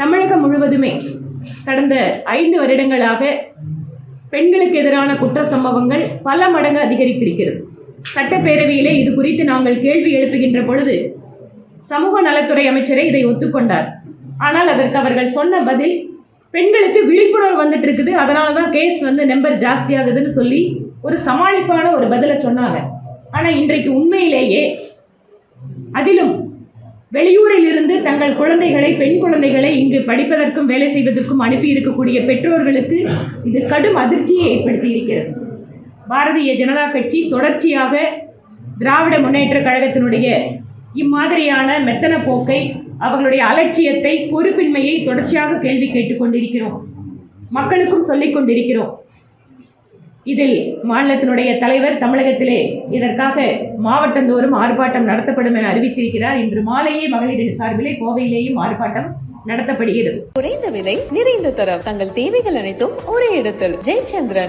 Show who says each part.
Speaker 1: தமிழகம் முழுவதுமே கடந்த ஐந்து வருடங்களாக பெண்களுக்கு எதிரான குற்ற சம்பவங்கள் பல மடங்கு அதிகரித்திருக்கிறது. சட்டப்பேரவையிலே இது குறித்து நாங்கள் கேள்வி எழுப்புகின்ற பொழுது சமூக நலத்துறை அமைச்சரே இதை ஒத்துக்கொண்டார். ஆனால் அதற்கு அவர்கள் சொன்ன பதில் பெண்களுக்கு விழிப்புணர்வு வந்துட்டு இருக்குது அதனால தான் கேஸ் வந்து நம்பர் ஜாஸ்தியாகுதுன்னு சொல்லி ஒரு சமாளிப்பான ஒரு பதிலை சொன்னாங்க. ஆனால் இன்றைக்கு உண்மையிலேயே அதிலும் வெளியூரில் இருந்து தங்கள் குழந்தைகளை பெண் குழந்தைகளை இங்கு படிப்பதற்கும் வேலை செய்வதற்கும் அனுப்பி இருக்கக்கூடிய பெற்றோர்களுக்கு இது கடும் அதிர்ச்சியை ஏற்படுத்தி இருக்கிறது. பாரதிய ஜனதா கட்சி தொடர்ச்சியாக திராவிட முன்னேற்ற கழகத்தினுடைய இம்மாதிரியான மெத்தன போக்கை அவர்களுடைய அலட்சியத்தை பொறுப்பின்மையை தொடர்ச்சியாக கேள்வி கேட்டுக்கொண்டிருக்கிறோம் மக்களுக்கும் சொல்லிக் கொண்டிருக்கிறோம். இதில் மாநிலத்தினுடைய தலைவர் தமிழகத்திலே இதற்காக மாவட்டந்தோறும் ஆர்ப்பாட்டம் நடத்தப்படும் என அறிவித்திருக்கிறார். இன்று மாலையே மகளிர் சார்பிலே கோவையிலேயும் ஆர்ப்பாட்டம் நடத்தப்படுகிறது.
Speaker 2: குறைந்த விலை நிறைந்த தரம். தங்கள் தேவைகள் அனைத்தும் ஒரே இடத்தில். ஜெயச்சந்திரன்.